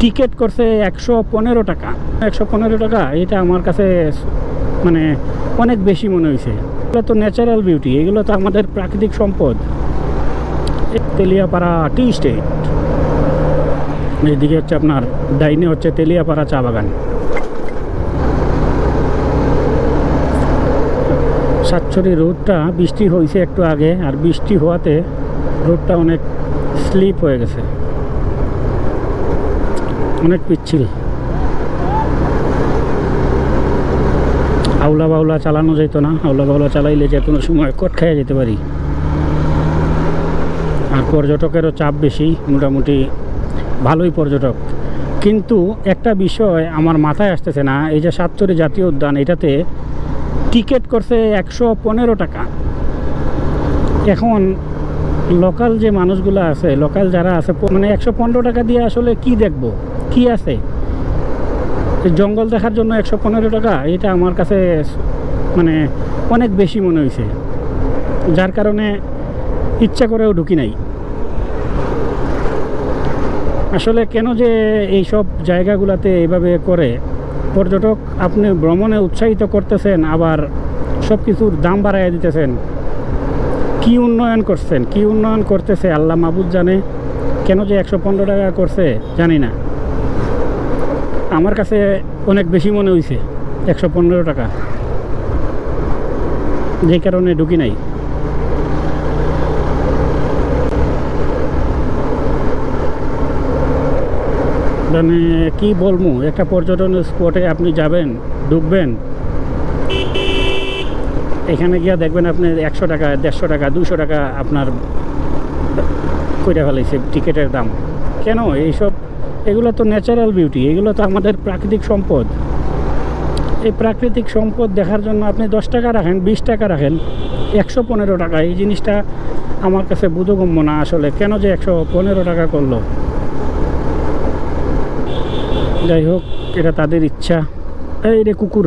Ticket করছে একশো পনেরো টাকা। একশো পনেরো টাকা, এটা আমার কাছে মানে অনেক বেশি মনে হয়েছে। এগুলো তো ন্যাচারাল বিউটি এগুলো তো আমাদের প্রাকৃতিক সম্পদ। Teliapara tea estate. এদিকে হচ্ছে আপনার, ডাইনে হচ্ছে তেলিয়াপাড়া চা বাগান। সাতছড়ি রোডটা বৃষ্টি হয়েছে একটু আগে, আর বৃষ্টি হওয়াতে রোডটা অনেক স্লিপ হয়ে গেছে। অনেক পিচ্ছিল। আউলা বাউলা চালানো যেত না, আউলা বাউলা চালাইলে যে কোনো সময় কট খেয়ে যেতে পারি। আর পর্যটকেরও চাপ বেশি, মোটামুটি ভালোই পর্যটক। কিন্তু একটা বিষয় আমার মাথায় আসতেছে না, এই যে সাতচরি জাতীয় উদ্যান, এটাতে টিকিট করছে একশো পনেরো টাকা। এখন লোকাল যে মানুষগুলো আছে, লোকাল যারা আছে মানে একশো পনেরো টাকা দিয়ে আসলে কি দেখব? কি আছে? জঙ্গল দেখার জন্য একশো পনেরো টাকা, এটা আমার কাছে মানে অনেক বেশি মনে হয়েছে। যার কারণে ইচ্ছা করেও ঢুকি নাই। আসলে কেন যে এই সব জায়গাগুলোতে এইভাবে করে? পর্যটক আপনি ভ্রমণে উৎসাহিত করতেছেন, আবার সব কিছুর দাম বাড়াইয়া দিতেছেন। কি উন্নয়ন করছেন? কি উন্নয়ন করতেছে? আল্লাহ মাহবুদ জানে। কেন যে একশো পনেরো টাকা করছে? জানি না। আমার কাছে অনেক বেশি মনে হয়েছে একশো পনেরো টাকা। যে কারণে ঢুকি নাই। মানে কি বলব, একটা পর্যটন স্পটে আপনি যাবেন, ঢুকবেন, এখানে গিয়া দেখবেন আপনি একশো টাকা, দেড়শো টাকা দুশো টাকা আপনার কইরা ফেলাইছে টিকিটের দাম। কেন? এইসব এগুলো তো ন্যাচারাল বিউটি এগুলো তো আমাদের প্রাকৃতিক সম্পদ। এই প্রাকৃতিক সম্পদ দেখার জন্য আপনি দশ টাকা রাখেন, বিশ টাকা রাখেন, একশো পনেরো টাকা, এই জিনিসটা আমার কাছে বোধগম্য না আসলে। কেন যে একশো পনেরো টাকা করল? যাই হোক, এটা তাদের ইচ্ছা। এই রে কুকুর।